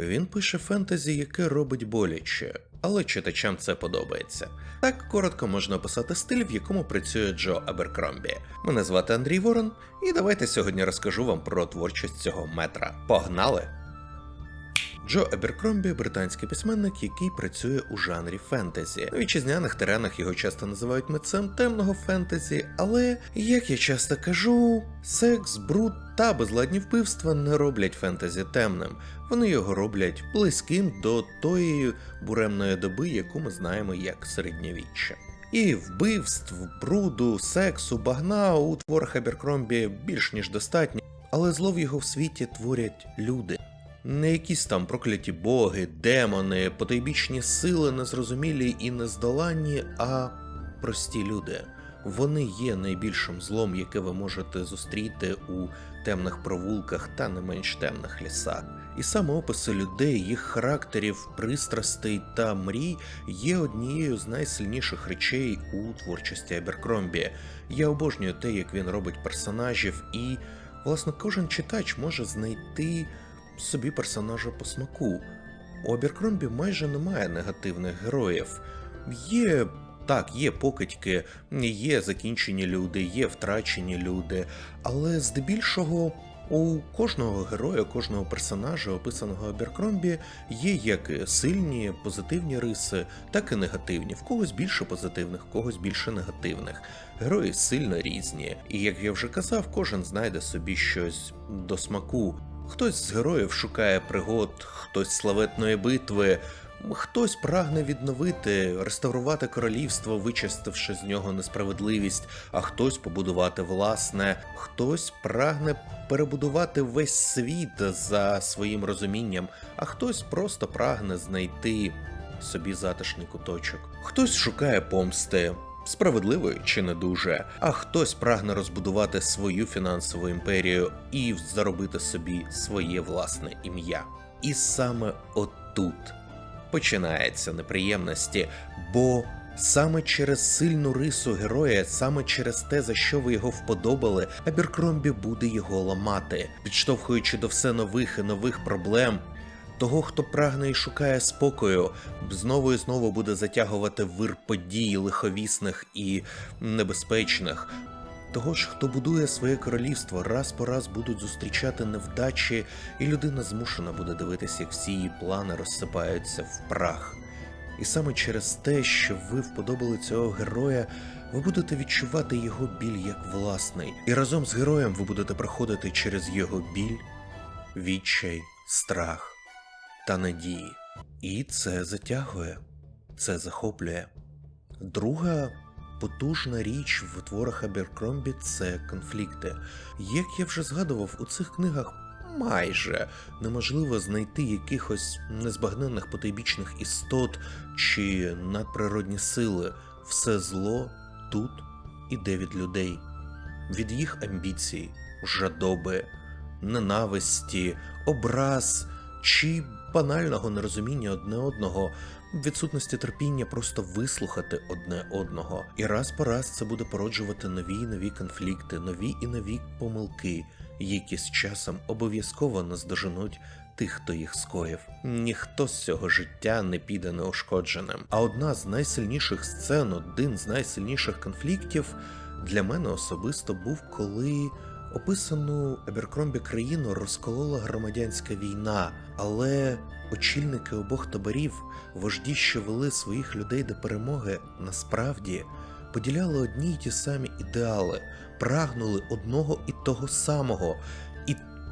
Він пише фентезі, яке робить боляче, але читачам це подобається. Так коротко можна описати стиль, в якому працює Джо Аберкромбі. Мене звати Андрій Ворон, і давайте сьогодні розкажу вам про творчість цього метра. Погнали! Джо Аберкромбі британський письменник, який працює у жанрі фентезі. На вітчизняних теренах його часто називають митцем темного фентезі, але, як я часто кажу, секс, бруд та безладні вбивства не роблять фентезі темним. Вони його роблять близьким до тої буремної доби, яку ми знаємо як середньовіччя. І вбивств, бруду, сексу, багна у творах Аберкромбі більш ніж достатньо, але зло в його світі творять люди. Не якісь там прокляті боги, демони, потойбічні сили незрозумілі і нездоланні, а прості люди. Вони є найбільшим злом, яке ви можете зустріти у темних провулках та не менш темних лісах. І саме описи людей, їх характерів, пристрастей та мрій є однією з найсильніших речей у творчості Аберкромбі. Я обожнюю те, як він робить персонажів, і, власне, кожен читач може знайти собі персонажа по смаку. У Аберкромбі майже немає негативних героїв. Є. Так, є покидьки, є закінчені люди, є втрачені люди, але здебільшого у кожного героя, кожного персонажа, описаного Аберкромбі, є як сильні позитивні риси, так і негативні. В когось більше позитивних, в когось більше негативних. Герої сильно різні, і як я вже казав, кожен знайде собі щось до смаку. Хтось з героїв шукає пригод, хтось славетної битви, хтось прагне відновити, реставрувати королівство, вичистивши з нього несправедливість, а хтось побудувати власне, хтось прагне перебудувати весь світ за своїм розумінням, а хтось просто прагне знайти собі затишний куточок. Хтось шукає помсти, справедливої чи не дуже, а хтось прагне розбудувати свою фінансову імперію і заробити собі своє власне ім'я. І саме отут починаються неприємності, бо саме через сильну рису героя, саме через те, за що ви його вподобали, Аберкромбі буде його ламати, підштовхуючи до все нових і нових проблем. Того, хто прагне і шукає спокою, знову і знову буде затягувати вир подій лиховісних і небезпечних. Того ж, хто будує своє королівство, раз по раз будуть зустрічати невдачі, і людина змушена буде дивитися, як всі її плани розсипаються в прах. І саме через те, що ви вподобали цього героя, ви будете відчувати його біль як власний, і разом з героєм ви будете проходити через його біль, відчай, страх та надії. І це затягує, це захоплює. Друга потужна річ в творах Аберкромбі це конфлікти. Як я вже згадував, у цих книгах майже неможливо знайти якихось незбагненних потойбічних істот чи надприродні сили. Все зло тут іде від людей, від їх амбіцій, жадоби, ненависті, образ чи банального нерозуміння одне одного, відсутності терпіння просто вислухати одне одного. І раз по раз це буде породжувати нові і нові конфлікти, нові і нові помилки, які з часом обов'язково наздоженуть тих, хто їх скоїв. Ніхто з цього життя не піде неушкодженим. А одна з найсильніших сцен, один з найсильніших конфліктів для мене особисто був, коли. Описану Еберкромбі країну розколола громадянська війна, але очільники обох таборів, вожді, що вели своїх людей до перемоги, насправді поділяли одні й ті самі ідеали, прагнули одного і того самого.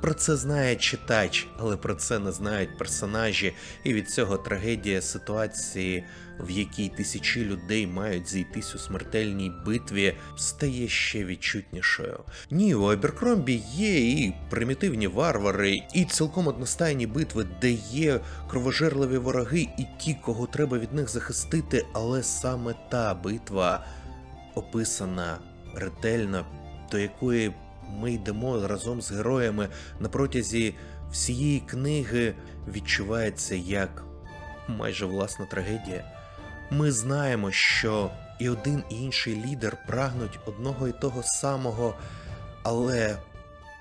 Про це знає читач, але про це не знають персонажі, і від цього трагедія ситуації, в якій тисячі людей мають зійтись у смертельній битві, стає ще відчутнішою. Ні, у Аберкромбі є і примітивні варвари, і цілком одностайні битви, де є кровожерливі вороги, і ті, кого треба від них захистити, але саме та битва описана ретельно, до якої ми йдемо разом з героями на протязі всієї книги відчувається як майже власна трагедія. Ми знаємо, що і один і інший лідер прагнуть одного і того самого, але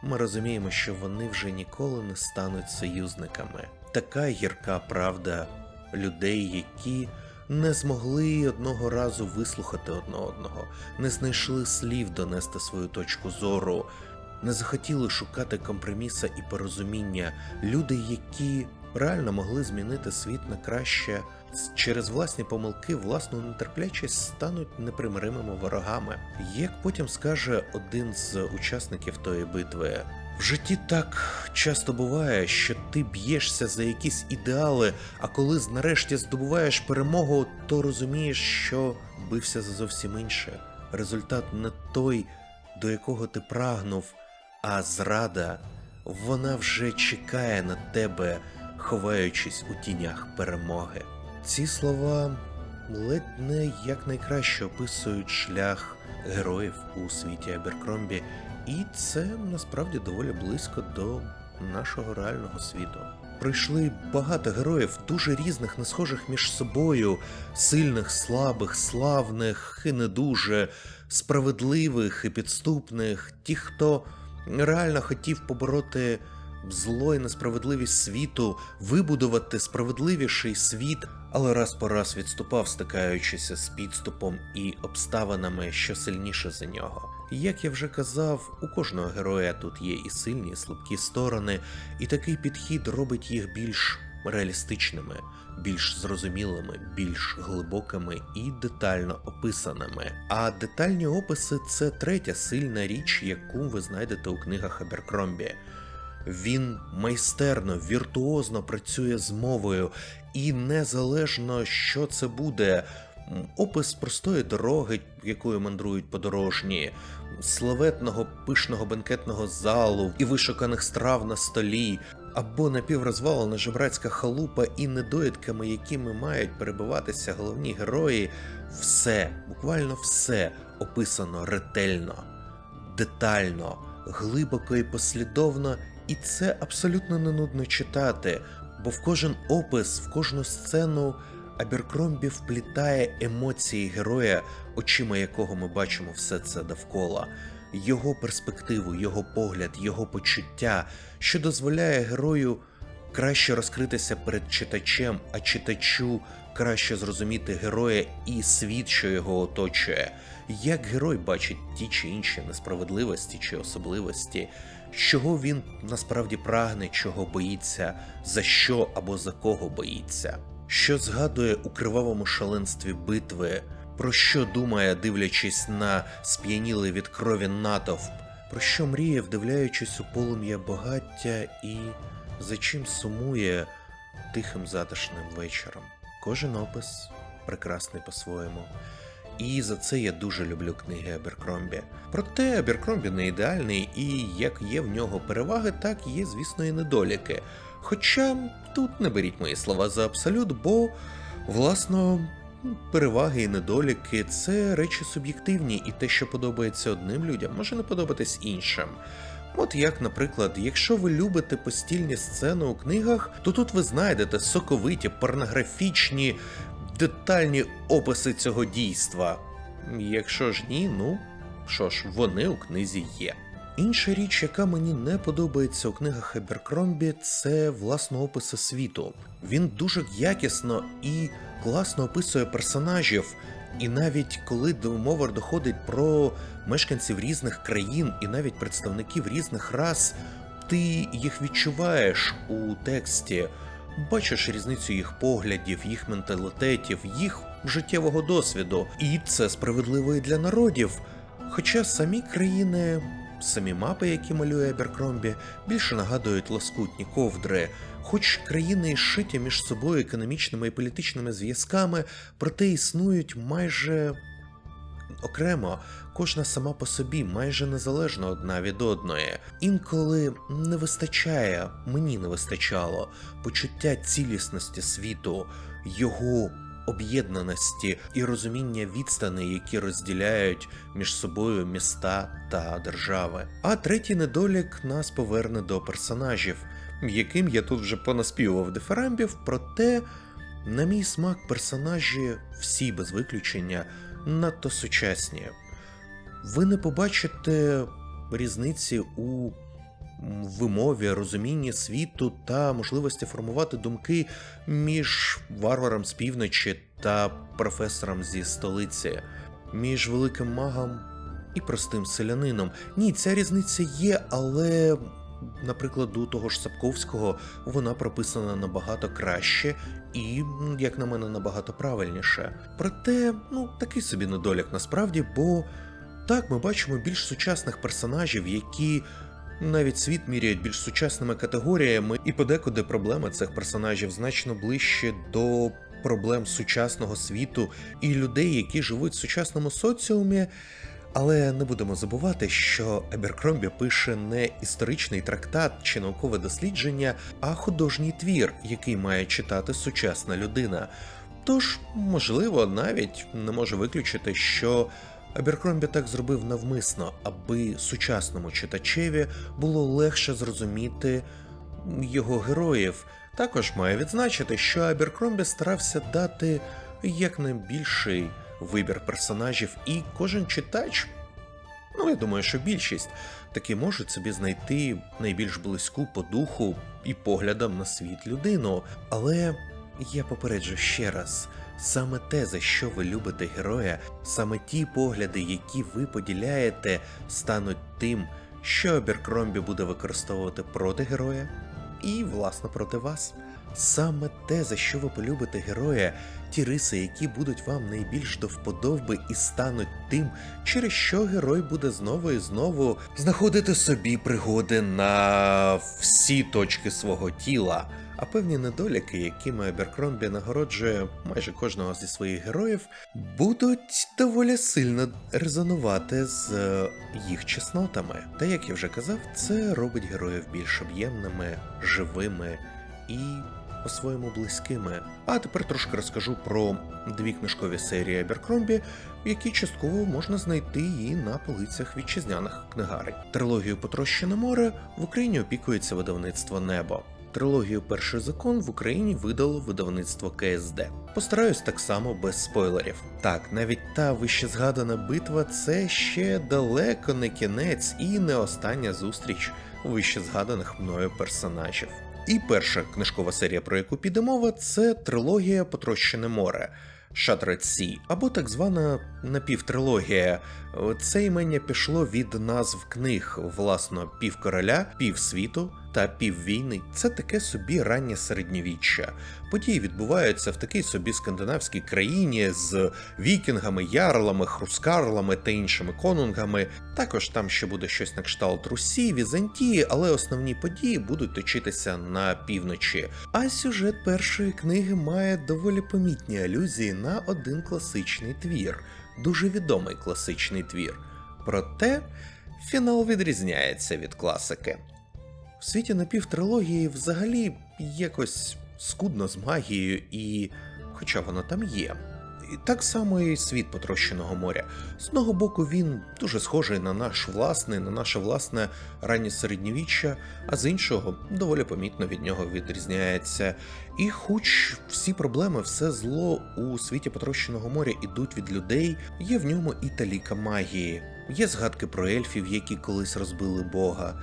ми розуміємо, що вони вже ніколи не стануть союзниками. така гірка правда людей, які не змогли одного разу вислухати одне одного, не знайшли слів донести свою точку зору, не захотіли шукати компроміса і порозуміння. Люди, які реально могли змінити світ на краще через власні помилки, власну нетерплячість стануть непримиримими ворогами. Як потім скаже один з учасників тої битви. В житті так часто буває, що ти б'єшся за якісь ідеали, а коли нарешті здобуваєш перемогу, то розумієш, що бився за зовсім інше. Результат не той, до якого ти прагнув, а зрада, вона вже чекає на тебе, ховаючись у тінях перемоги. Ці слова ледь не якнайкраще описують шлях героїв у світі Аберкромбі, і це насправді доволі близько до нашого реального світу. Прийшли багато героїв, дуже різних, не схожих між собою, сильних, слабих, славних і не дуже, справедливих і підступних, ті, хто реально хотів побороти зло і несправедливість світу, вибудувати справедливіший світ, але раз по раз відступав, стикаючися з підступом і обставинами, що сильніше за нього. Як я вже казав, у кожного героя тут є і сильні, і слабкі сторони, і такий підхід робить їх більш реалістичними, більш зрозумілими, більш глибокими і детально описаними. А детальні описи це третя сильна річ, яку ви знайдете у книгах Аберкромбі. Він майстерно, віртуозно працює з мовою, і незалежно, що це буде. Опис простої дороги, якою мандрують подорожні, славетного пишного бенкетного залу і вишуканих страв на столі, або напіврозвалена жебрацька халупа і недоїдками, якими мають перебуватися головні герої, все, буквально все описано ретельно, детально, глибоко і послідовно, і це абсолютно не нудно читати, бо в кожен опис, в кожну сцену. Аберкромбі вплітає емоції героя, очима якого ми бачимо все це довкола, його перспективу, його погляд, його почуття, що дозволяє герою краще розкритися перед читачем, а читачу краще зрозуміти героя і світ, що його оточує, як герой бачить ті чи інші несправедливості чи особливості, чого він насправді прагне, чого боїться, за що або за кого боїться що згадує у кривавому шаленстві битви, про що думає, дивлячись на сп'янілий від крові натовп, про що мріє, вдивляючись у полум'я багаття і за чим сумує тихим затишним вечором. Кожен опис прекрасний по-своєму. І за це я дуже люблю книги Аберкромбі. Проте Аберкромбі не ідеальний, і як є в нього переваги, так є, звісно, і недоліки. Хоча тут не беріть мої слова за абсолют, бо, власно, переваги і недоліки це речі суб'єктивні, і те, що подобається одним людям, може не подобатись іншим. От як, наприклад, якщо ви любите постільні сцени у книгах, то тут ви знайдете соковиті, порнографічні, детальні описи цього дійства. Якщо ж ні, ну що ж, вони у книзі є. Інша річ, яка мені не подобається у книгах Аберкромбі, це власно описи світу. Він дуже якісно і класно описує персонажів. І навіть коли мова доходить про мешканців різних країн і навіть представників різних рас, ти їх відчуваєш у тексті, бачиш різницю їх поглядів, їх менталітетів, їх життєвого досвіду. І це справедливо і для народів. Хоча самі країни Самі мапи, які малює Аберкромбі, більше нагадують лоскутні ковдри, хоч країни і шиті між собою економічними і політичними зв'язками, проте існують майже окремо, кожна сама по собі, майже незалежно одна від одної. Інколи не вистачає, мені не вистачало почуття цілісності світу, його об'єднаності і розуміння відстани, які розділяють між собою міста та держави. А третій недолік нас поверне до персонажів, яким я тут вже понаспівував диферамбів, проте, на мій смак, персонажі всі без виключення надто сучасні. Ви не побачите різниці у вимові, розумінні світу та можливості формувати думки між варваром з півночі та професором зі столиці, між великим магом і простим селянином. Ні, ця різниця є, але, наприклад, у того ж Сапковського вона прописана набагато краще і, як на мене, набагато правильніше. Проте, ну, такий собі недоляк насправді, бо так ми бачимо більш сучасних персонажів, які навіть світ міряють більш сучасними категоріями, і подекуди проблеми цих персонажів значно ближче до проблем сучасного світу і людей, які живуть в сучасному соціумі. Але не будемо забувати, що Аберкромбі пише не історичний трактат чи наукове дослідження, а художній твір, який має читати сучасна людина. Тож, можливо, навіть не можу виключити, що Аберкромбі так зробив навмисно, аби сучасному читачеві було легше зрозуміти його героїв. Також маю відзначити, що Аберкромбі старався дати якнайбільший вибір персонажів, і кожен читач, ну я думаю, що більшість таки можуть собі знайти найбільш близьку по духу і поглядам на світ людину. Але я попереджу ще раз. Саме те, за що ви любите героя, саме ті погляди, які ви поділяєте, стануть тим, що Оберкромбі буде використовувати проти героя і, власне, проти вас. Саме те, за що ви полюбите героя, ті риси, які будуть вам найбільш до вподоби і стануть тим, через що герой буде знову і знову знаходити собі пригоди на всі точки свого тіла. А певні недоліки, якими Аберкромбі нагороджує майже кожного зі своїх героїв, будуть доволі сильно резонувати з е, їх чеснотами. Та як я вже казав, це робить героїв більш об'ємними, живими і по-своєму близькими. А тепер трошки розкажу про дві книжкові серії Аберкромбі, які частково можна знайти і на полицях вітчизняних книгарень. Трилогію Потрощене море в Україні опікується видавництво Небо. Трилогію Перший закон в Україні видало видавництво КСД. Постараюсь так само без спойлерів. Так, навіть та вище згадана битва це ще далеко не кінець і не остання зустріч вище згаданих мною персонажів. І перша книжкова серія, про яку піде мова, це трилогія Потрощене море. Shattered Sea, або так звана напівтрилогія. Це імення пішло від назв книг, власно, півкороля, півсвіту та піввійни. Це таке собі раннє середньовіччя. Події відбуваються в такій собі скандинавській країні з вікінгами, ярлами, хрускарлами та іншими конунгами. Також там ще буде щось на кшталт Русі, Візантії, але основні події будуть точитися на півночі. А сюжет першої книги має доволі помітні алюзії на один класичний твір, дуже відомий класичний твір. Проте фінал відрізняється від класики. В світі напівтрилогії взагалі якось скудно з магією, і хоча вона там є. І так само і світ потрощеного моря. З одного боку, він дуже схожий на наш власний, на наше власне раннє середньовіччя, а з іншого доволі помітно від нього відрізняється. І хоч всі проблеми, все зло у світі потрощеного моря ідуть від людей, є в ньому і таліка магії. Є згадки про ельфів, які колись розбили Бога,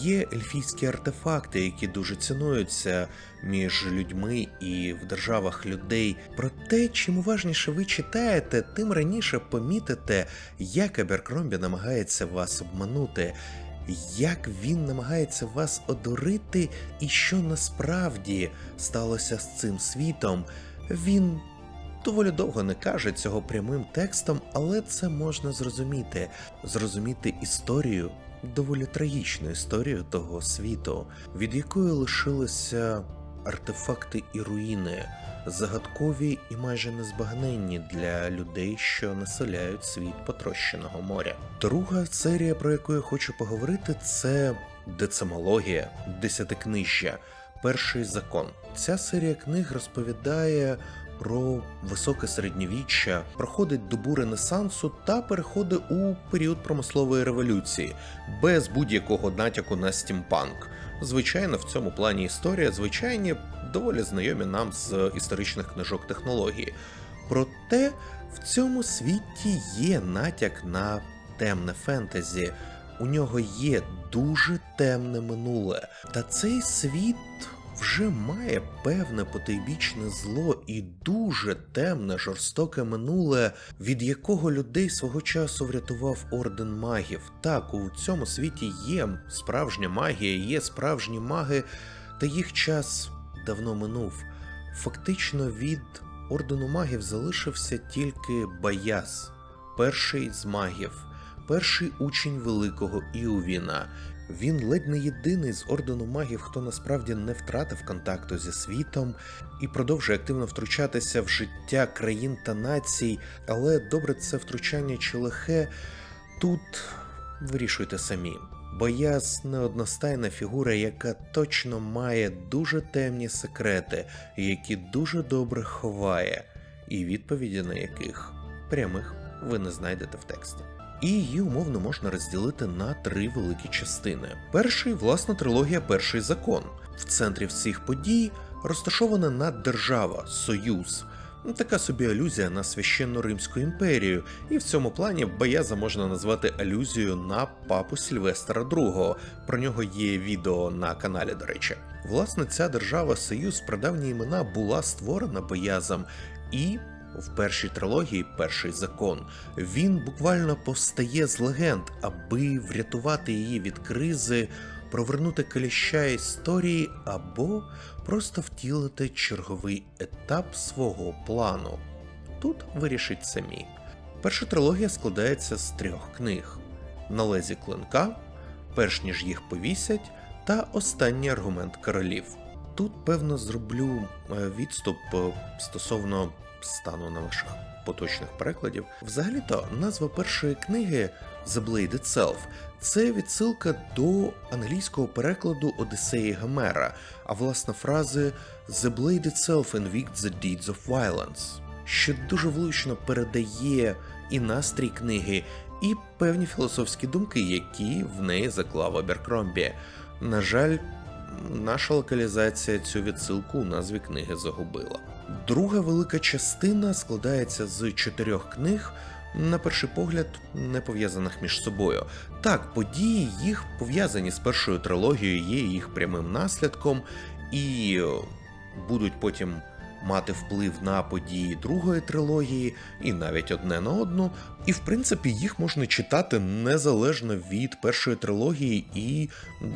є ельфійські артефакти, які дуже цінуються між людьми і в державах людей. Проте, чим уважніше ви читаєте, тим раніше помітите, як Аберкромбі намагається вас обманути. Як він намагається вас одурити, і що насправді сталося з цим світом, він доволі довго не каже цього прямим текстом, але це можна зрозуміти. Зрозуміти історію, доволі трагічну історію того світу, від якої лишилися артефакти і руїни, загадкові і майже незбагненні для людей, що населяють світ потрощеного моря. Друга серія, про яку я хочу поговорити, це децимологія, десятикнижжя, перший закон. Ця серія книг розповідає про високе середньовіччя, проходить добу Ренесансу та переходить у період промислової революції, без будь-якого натяку на стімпанк. Звичайно, в цьому плані історія звичайні, доволі знайомі нам з історичних книжок технології. Проте в цьому світі є натяк на темне фентезі. у нього є дуже темне минуле, та цей світ вже має певне потойбічне зло і дуже темне, жорстоке минуле, від якого людей свого часу врятував орден магів. Так, у цьому світі є справжня магія, є справжні маги, та їх час давно минув. Фактично від ордену магів залишився тільки Баяс, перший з магів, перший учень великого Іувіна. Він ледь не єдиний з ордену магів, хто насправді не втратив контакту зі світом і продовжує активно втручатися в життя країн та націй, але добре це втручання чи лихе, тут вирішуйте самі. Бояз неодностайна фігура, яка точно має дуже темні секрети, які дуже добре ховає, і відповіді на яких прямих ви не знайдете в тексті. І її умовно можна розділити на три великі частини. Перший, власна трилогія Перший закон. В центрі всіх подій розташована наддержава, союз. Ну, Така собі алюзія на священну Римську імперію, і в цьому плані Баяза можна назвати алюзією на папу Сільвестра II. Про нього є відео на каналі, до речі. Власне, ця держава Союз прадавні імена була створена Баязом, і в першій трилогії Перший закон він буквально повстає з легенд, аби врятувати її від кризи, провернути каліща історії або просто втілити черговий етап свого плану. Тут вирішить самі. Перша трилогія складається з трьох книг: На лезі клинка, перш ніж їх повісять, та останній аргумент королів. Тут, певно, зроблю е, відступ е, стосовно стану наших поточних перекладів. Взагалі-то назва першої книги The Blade Itself це відсилка до англійського перекладу Одіссеї Гомера, а власне фрази The Blade Itself invicts the deeds of violence, що дуже влучно передає і настрій книги, і певні філософські думки, які в неї заклав Аберкромбі. На жаль, наша локалізація цю відсилку у назві книги загубила. Друга велика частина складається з чотирьох книг, на перший погляд, не пов'язаних між собою. Так, події їх пов'язані з першою трилогією, є їх прямим наслідком, і будуть потім мати вплив на події другої трилогії, і навіть одне на одну. І в принципі їх можна читати незалежно від першої трилогії і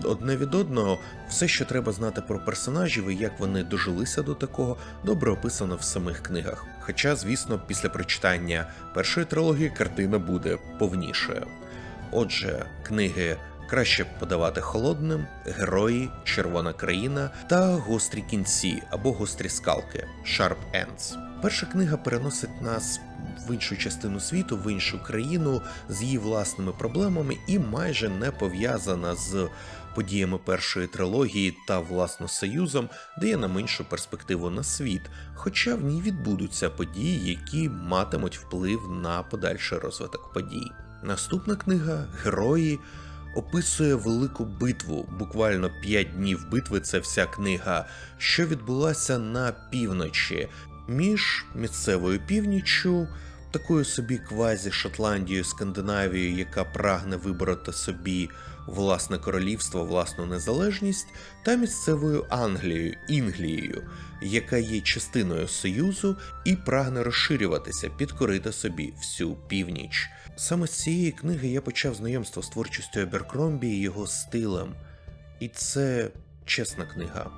одне від одного. Все, що треба знати про персонажів і як вони дожилися до такого, добре описано в самих книгах. Хоча, звісно, після прочитання першої трилогії картина буде повнішою. Отже, книги краще подавати холодним, герої, червона країна та гострі кінці або гострі скалки Sharp Ends. Перша книга переносить нас в іншу частину світу, в іншу країну з її власними проблемами і майже не пов'язана з подіями першої трилогії та власно союзом, дає нам іншу перспективу на світ, хоча в ній відбудуться події, які матимуть вплив на подальший розвиток подій. Наступна книга Герої описує велику битву, буквально 5 днів битви. Це вся книга, що відбулася на півночі між місцевою північчю, такою собі квазі Шотландією, Скандинавією, яка прагне вибороти собі власне королівство, власну незалежність, та місцевою Англією, Інглією, яка є частиною Союзу і прагне розширюватися, підкорити собі всю північ. Саме з цієї книги я почав знайомство з творчістю Аберкромбі і його стилем. І це чесна книга.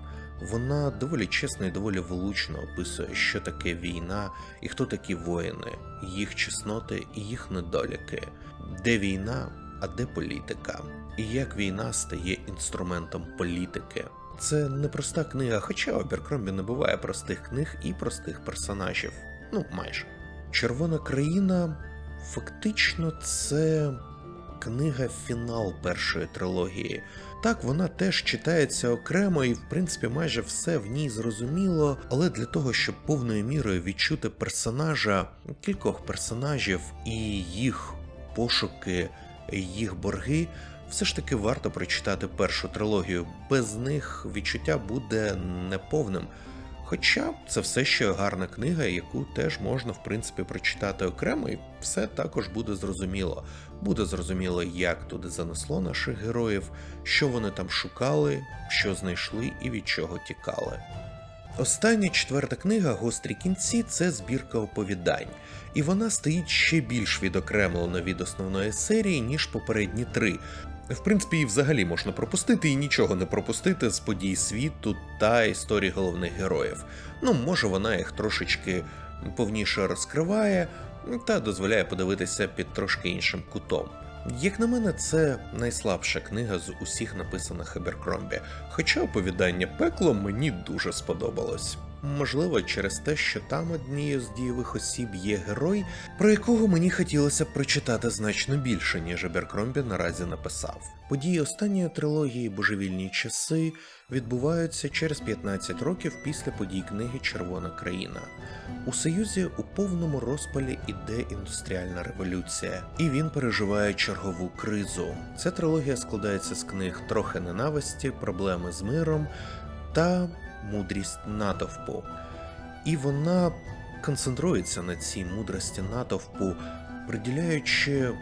Вона доволі чесно і доволі влучно описує, що таке війна і хто такі воїни, їх чесноти і їх недоліки, де війна, а де політика, і як війна стає інструментом політики. Це не проста книга, хоча у Аберкромбі не буває простих книг і простих персонажів. Ну, майже. Червона країна фактично це книга фінал першої трилогії. Так, вона теж читається окремо, і в принципі майже все в ній зрозуміло, але для того, щоб повною мірою відчути персонажа, кількох персонажів і їх пошуки, їх борги, все ж таки варто прочитати першу трилогію. Без них відчуття буде неповним. Хоча це все ще гарна книга, яку теж можна в принципі прочитати окремо, і все також буде зрозуміло. Буде зрозуміло, як туди занесло наших героїв, що вони там шукали, що знайшли і від чого тікали. Остання четверта книга Гострі кінці це збірка оповідань, і вона стоїть ще більш відокремлено від основної серії, ніж попередні три. В принципі, її взагалі можна пропустити і нічого не пропустити з подій світу та історії головних героїв. Ну, може, вона їх трошечки повніше розкриває та дозволяє подивитися під трошки іншим кутом. Як на мене, це найслабша книга з усіх написаних Аберкромбі, хоча оповідання пекло мені дуже сподобалось. Можливо, через те, що там однією з дієвих осіб є герой, про якого мені хотілося б прочитати значно більше, ніж Аберкромбі наразі написав. Події останньої трилогії Божевільні часи відбуваються через 15 років після подій книги Червона країна. У Союзі у повному розпалі іде індустріальна революція, і він переживає чергову кризу. Ця трилогія складається з книг трохи ненависті, проблеми з миром та мудрість натовпу. І вона концентрується на цій мудрості натовпу, приділяючи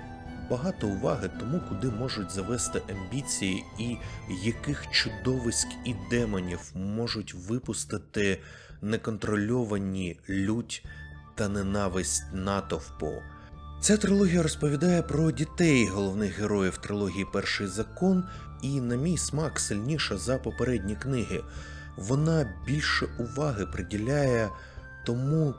багато уваги тому, куди можуть завести амбіції, і яких чудовиськ і демонів можуть випустити неконтрольовані лють та ненависть натовпу. Ця трилогія розповідає про дітей головних героїв трилогії Перший закон, і, на мій смак, сильніша за попередні книги. Вона більше уваги приділяє тому,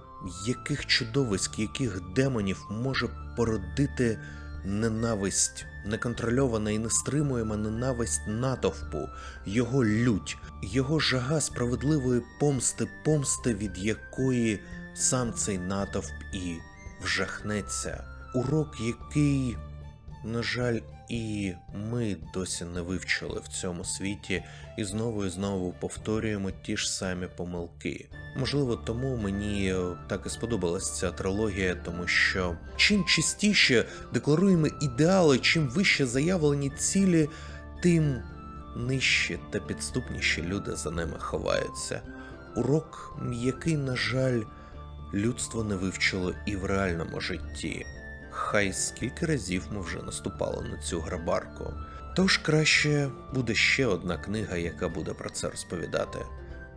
яких чудовиськ, яких демонів може породити ненависть, неконтрольована і нестримуєма ненависть натовпу, його лють, його жага справедливої помсти, помсти, від якої сам цей натовп і вжахнеться. Урок, який, на жаль, і ми досі не вивчили в цьому світі, і знову і знову повторюємо ті ж самі помилки. Можливо, тому мені е, так і сподобалася ця трилогія, тому що чим частіше декларуємо ідеали, чим вище заявлені цілі, тим нижче та підступніші люди за ними ховаються. Урок, який, на жаль, людство не вивчило і в реальному житті. Хай скільки разів ми вже наступали на цю грабарку. Тож краще буде ще одна книга, яка буде про це розповідати.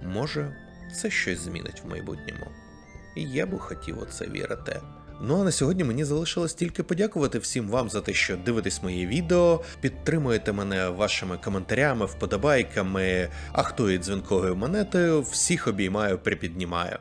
Може, це щось змінить в майбутньому. І я би хотів у це вірити. Ну а на сьогодні мені залишилось тільки подякувати всім вам за те, що дивитесь мої відео, підтримуєте мене вашими коментарями, вподобайками, а хто і дзвінковою монетою, всіх обіймаю, припіднімаю.